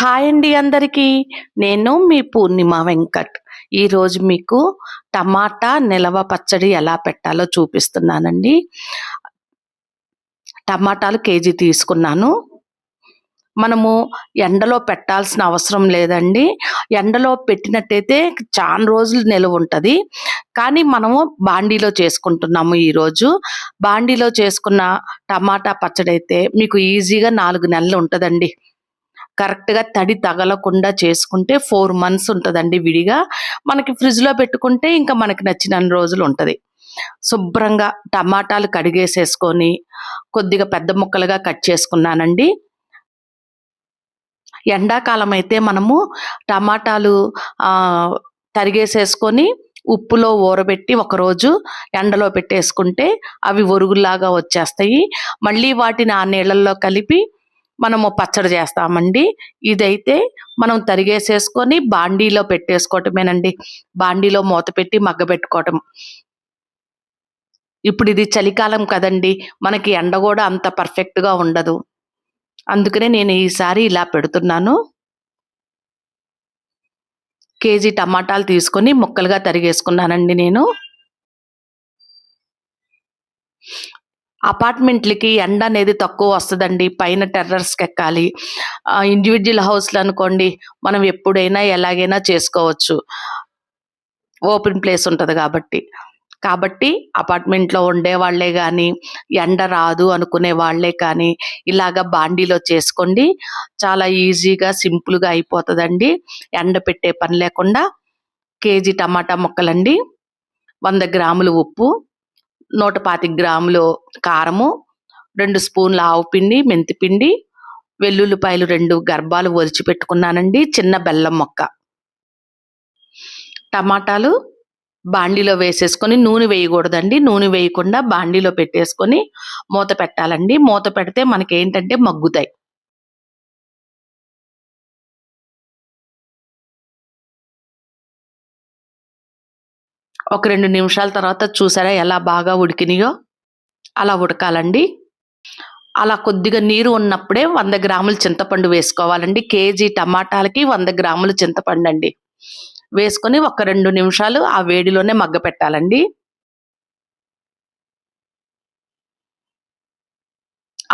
Hi అండి అందరికీ. నేను మీ పూర్ణిమ వెంకట్. ఈరోజు మీకు టమాటా నిలవ పచ్చడి ఎలా పెట్టాలో చూపిస్తున్నానండి. టమాటాలు కేజీ తీసుకున్నాను. మనము ఎండలో పెట్టాల్సిన అవసరం లేదండి. ఎండలో పెట్టినట్టయితే చాలా రోజులు నిలువ ఉంటుంది. కానీ మనము బాండీలో చేసుకుంటున్నాము ఈరోజు బాండీలో చేసుకున్న టమాటా పచ్చడి అయితే మీకు ఈజీగా నాలుగు నెలలు ఉంటుందండి. కరెక్ట్గా తడి తగలకుండా చేసుకుంటే ఫోర్ మంత్స్ ఉంటుందండి విడిగా. మనకి ఫ్రిడ్జ్లో పెట్టుకుంటే ఇంకా మనకి నచ్చిన రోజులు ఉంటుంది. శుభ్రంగా టమాటాలు కడిగేసేసుకొని కొద్దిగా పెద్ద ముక్కలుగా కట్ చేసుకున్నానండి. ఎండాకాలం అయితే మనము టమాటాలు తరిగేసేసుకొని ఉప్పులో ఊరబెట్టి ఒకరోజు ఎండలో పెట్టేసుకుంటే అవి ఒరుగులాగా వచ్చేస్తాయి. మళ్ళీ వాటిని ఆ నీళ్ళల్లో కలిపి మనము పచ్చడి చేస్తామండి. ఇదైతే మనం తరిగేసేసుకొని బాండీలో పెట్టేసుకోవటమేనండి. బాండీలో మూత పెట్టి మగ్గ పెట్టుకోవటం. ఇప్పుడు ఇది చలికాలం కదండి. మనకి ఎండ కూడా అంత పర్ఫెక్ట్గా ఉండదు. అందుకనే నేను ఈసారి ఇలా పెడుతున్నాను. కేజీ టమాటాలు తీసుకొని ముక్కలుగా తరిగేసుకున్నానండి నేను. అపార్ట్మెంట్లకి ఎండ అనేది తక్కువ వస్తుందండి. పైన టెర్రర్స్కి ఎక్కాలి ఇండివిజువల్ హౌస్లు అనుకోండి మనం ఎప్పుడైనా ఎలాగైనా చేసుకోవచ్చు. ఓపెన్ ప్లేస్ ఉంటుంది కాబట్టి. కాబట్టి అపార్ట్మెంట్లో ఉండే వాళ్ళే కానీ ఎండ రాదు అనుకునే వాళ్ళే కానీ ఇలాగ బాండీలో చేసుకోండి. చాలా ఈజీగా సింపుల్గా అయిపోతుందండి. ఎండ పెట్టే పని లేకుండా కేజీ టమాటా ముక్కలండి. వంద గ్రాములు ఉప్పు. నూట పాతిక గ్రాములు కారము రెండు స్పూన్ల ఆవు పిండి మెంతిపిండి వెల్లుల్లిపాయలు రెండు గర్భాలు ఒలిచి పెట్టుకున్నానండి చిన్న బెల్లం మొక్క. టమాటాలు బాండీలో వేసేసుకొని నూనె వేయకూడదండి నూనె వేయకుండా బాండీలో పెట్టేసుకొని మూత పెట్టాలండి. మూత పెడితే మనకి ఏంటంటే మగ్గుతాయి. ఒక రెండు నిమిషాల తర్వాత చూసారా ఎలా బాగా ఉడికినాయో? అలా ఉడకాలండి. అలా కొద్దిగా నీరు ఉన్నప్పుడే వంద గ్రాములు చింతపండు వేసుకోవాలండి. కేజీ టమాటాలకి వంద గ్రాములు చింతపండు అండి వేసుకొని ఒక రెండు నిమిషాలు ఆ వేడిలోనే మగ్గ పెట్టాలండి.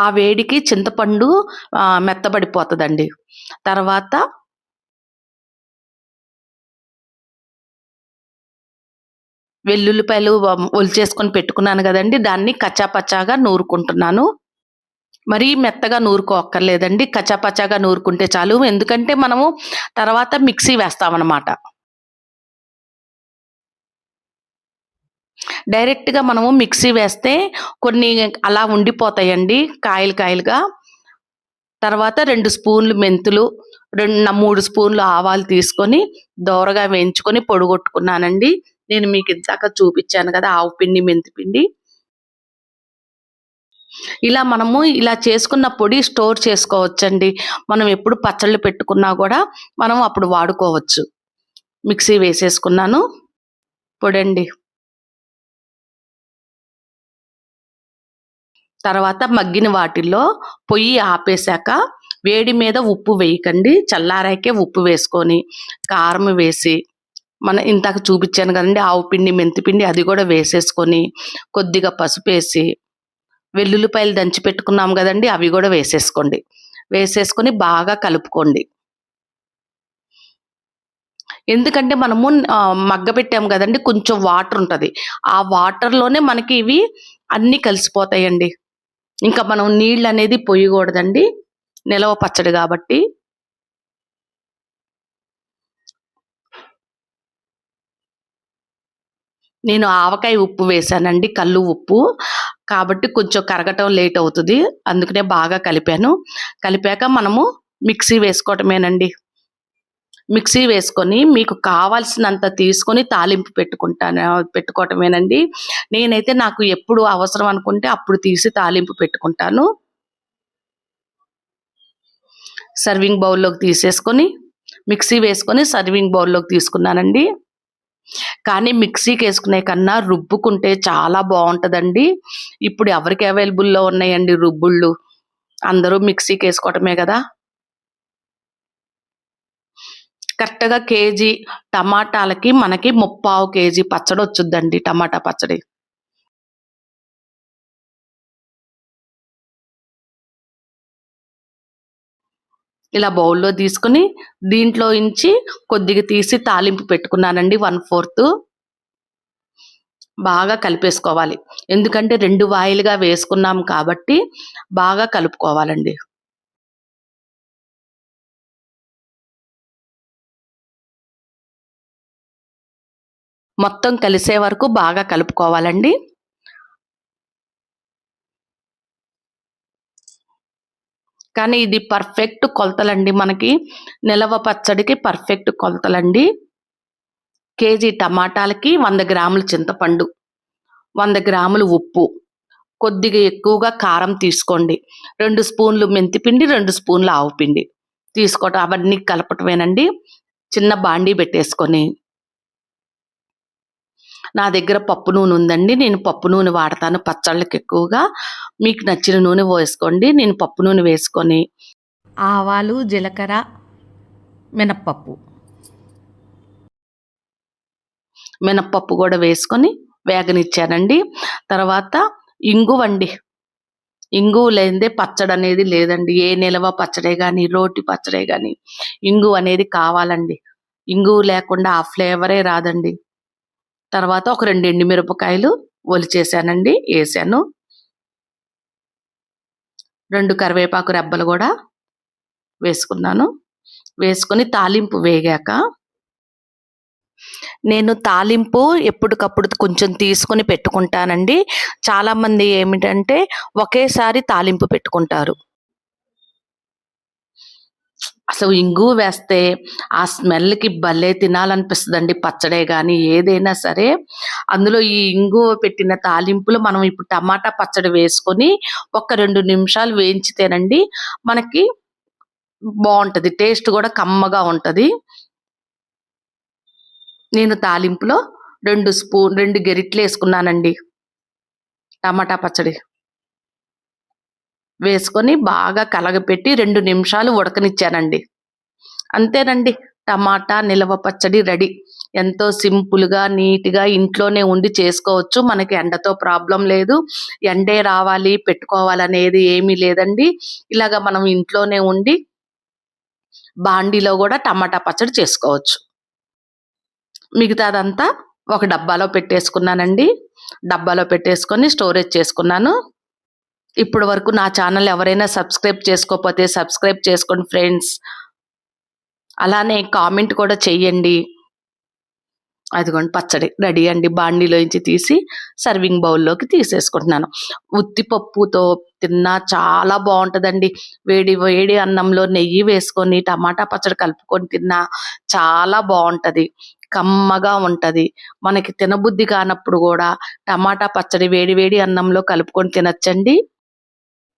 ఆ వేడికి చింతపండు మెత్తబడిపోతుందండి. తర్వాత వెల్లుల్లిపాయలు ఒలిచేసుకొని పెట్టుకున్నాను కదండి. దాన్ని కచ్చాపచ్చాగా నూరుకుంటున్నాను. మరీ మెత్తగా నూరుకోక్కర్లేదండి. కచ్చాపచ్చాగా నూరుకుంటే చాలు. ఎందుకంటే మనము తర్వాత మిక్సీ వేస్తామన్నమాట. డైరెక్ట్గా మనము మిక్సీ వేస్తే కొన్ని అలా ఉండిపోతాయండి కాయలు కాయలుగా. తర్వాత రెండు స్పూన్లు మెంతులు రెండు మూడు స్పూన్లు ఆవాలు తీసుకొని దోరగా వేయించుకొని పొడిగొట్టుకున్నానండి. నేను మీకు ఇందాక చూపించాను కదా ఆవు పిండి మెంతి పిండి. ఇలా మనము ఇలా చేసుకున్న పొడి స్టోర్ చేసుకోవచ్చండి. మనం ఎప్పుడు పచ్చళ్ళు పెట్టుకున్నా కూడా మనం అప్పుడు వాడుకోవచ్చు. మిక్సీ వేసేసుకున్నాను. పొడండి. తర్వాత మగ్గిన వాటిల్లో పొయ్యి ఆపేశాక వేడి మీద ఉప్పు వేయకండి. చల్లారాకే ఉప్పు వేసుకొని కారం వేసి మన ఇంతకు చూపించాను కదండి ఆవు పిండి మెంతిపిండి అది కూడా వేసేసుకొని కొద్దిగా పసుపు వేసి వెల్లుల్లిపాయలు దంచి పెట్టుకున్నాం కదండి అవి కూడా వేసేసుకోండి. వేసేసుకొని బాగా కలుపుకోండి. ఎందుకంటే మనము మగ్గ పెట్టాము కదండి కొంచెం వాటర్ ఉంటుంది. ఆ వాటర్లోనే మనకి ఇవి అన్నీ కలిసిపోతాయండి. ఇంకా మనం నీళ్ళు అనేది పొయ్యకూడదండి నిలవ పచ్చడి కాబట్టి. నేను ఆవకాయ ఉప్పు వేసానండి కళ్ళు ఉప్పు. కాబట్టి కొంచెం కరగటం లేట్ అవుతుంది. అందుకనే బాగా కలిపాను. కలిపాక మనము మిక్సీ వేసుకోవటమేనండి. మిక్సీ వేసుకొని మీకు కావాల్సినంత తీసుకొని తాలింపు పెట్టుకుంటాను పెట్టుకోవటమేనండి. నేనైతే నాకు ఎప్పుడు అవసరం అనుకుంటే అప్పుడు తీసి తాలింపు పెట్టుకుంటాను. సర్వింగ్ బౌల్లోకి తీసేసుకొని మిక్సీ వేసుకొని సర్వింగ్ బౌల్లోకి తీసుకున్నానండి. కానీ మిక్సీకి వేసుకునే కన్నా రుబ్బుకుంటే చాలా బాగుంటుందండి. ఇప్పుడు ఎవరికి అవైలబుల్లో ఉన్నాయండి రుబ్బుళ్ళు? అందరూ మిక్సీకి వేసుకోవటమే కదా? కరెక్ట్‌గా కేజీ టమాటాలకి మనకి ముప్పావు కేజీ పచ్చడి వచ్చుద్దండి టమాటా పచ్చడి. ఇలా బౌల్‌లో తీసుకొని దీంట్లో ఇంచి కొద్దిగా తీసి తాలింపు పెట్టుకున్నానండి 1/4 బాగా కలిపేసుకోవాలి. ఎందుకంటే రెండు వాయిలుగా వేసుకున్నాం కాబట్టి బాగా కలుపుకోవాలండి. మొత్తం కలిసే వరకు బాగా కలుపుకోవాలండి. కానీ ఇది పర్ఫెక్ట్ కొలతలండి మనకి. నిలవ పచ్చడికి పర్ఫెక్ట్ కొలతలండి. కేజీ టమాటాలకి వంద గ్రాముల చింతపండు, వంద గ్రాములు ఉప్పు, కొద్దిగా ఎక్కువగా కారం తీసుకోండి. రెండు స్పూన్లు మెంతిపిండి, రెండు స్పూన్లు ఆవు పిండి తీసుకోవటం అవన్నీ కలపటమేనండి. చిన్న బాండీ పెట్టేసుకొని నా దగ్గర పప్పు నూనె ఉందండి. నేను పప్పు నూనె వాడతాను పచ్చళ్ళకి ఎక్కువగా. మీకు నచ్చిన నూనె వేసుకోండి. నేను పప్పు నూనె వేసుకొని ఆవాలు, జీలకర్ర, మినప్పప్పు మినప్పప్పు కూడా వేసుకొని వేగనిచ్చానండి. తర్వాత ఇంగువండి. ఇంగువ లేనిదే పచ్చడి అనేది లేదండి. ఏ నిలవ పచ్చడే కానీ రోటి పచ్చడే కానీ ఇంగువ అనేది కావాలండి. ఇంగువ లేకుండా ఆ ఫ్లేవరే రాదండి. తర్వాత ఒక 2 ఎండుమిరపకాయలు ఒలిచేసానండి. వేసాను రెండు కరివేపాకు రెబ్బలు కూడా వేసుకున్నాను. వేసుకొని తాలింపు వేగాక నేను తాలింపు ఎప్పటికప్పుడు కొంచెం తీసుకొని పెట్టుకుంటానండి. చాలామంది ఏమిటంటే ఒకేసారి తాలింపు పెట్టుకుంటారు. అసలు ఇంగు వేస్తే ఆ స్మెల్‌కి భలే తినాలనిపిస్తుందండి పచ్చడే కానీ ఏదైనా సరే. అందులో ఈ ఇంగు పెట్టిన తాలింపులో మనం ఇప్పుడు టమాటా పచ్చడి వేసుకొని ఒక రెండు నిమిషాలు వేయించితేనండి మనకి బాగుంటుంది టేస్ట్ కూడా కమ్మగా ఉంటుంది నేను తాలింపులో రెండు స్పూన్ రెండు గెరిట్లు వేసుకున్నానండి టమాటా పచ్చడి. వేసుకొని బాగా కలగపెట్టి రెండు నిమిషాలు ఉడకనిచ్చానండి. అంతేనండి. టమాటా నిలవ పచ్చడి రెడీ. ఎంతో సింపుల్‌గా, నీట్‌గా ఇంట్లోనే ఉండి చేసుకోవచ్చు. మనకి ఎండతో ప్రాబ్లం లేదు. ఎండే రావాలి, పెట్టుకోవాలనేది ఏమీ లేదండి. ఇలాగ మనం ఇంట్లోనే ఉండి బాండీలో కూడా టమాటా పచ్చడి చేసుకోవచ్చు. మిగతాదంతా ఒక డబ్బాలో పెట్టేసుకున్నానండి. డబ్బాలో పెట్టేసుకొని స్టోరేజ్ చేసుకున్నాను. ఇప్పటి వరకు నా ఛానల్ ఎవరైనా సబ్స్క్రైబ్ చేసుకోకపోతే సబ్స్క్రైబ్ చేసుకోండి ఫ్రెండ్స్. అలానే కామెంట్ కూడా చెయ్యండి. అదిగోండి పచ్చడి రెడీ అండి. బాండీలోంచి తీసి సర్వింగ్ బౌల్‌లోకి తీసేసుకుంటున్నాను. ఉత్తిపప్పుతో తిన్నా చాలా బాగుంటుందండి వేడి వేడి అన్నంలో నెయ్యి వేసుకొని టమాటా పచ్చడి కలుపుకొని తిన్నా చాలా బాగుంటుంది కమ్మగా ఉంటుంది మనకి తినబుద్ధి కానప్పుడు కూడా టమాటా పచ్చడి వేడి వేడి అన్నంలో కలుపుకొని తినచ్చండి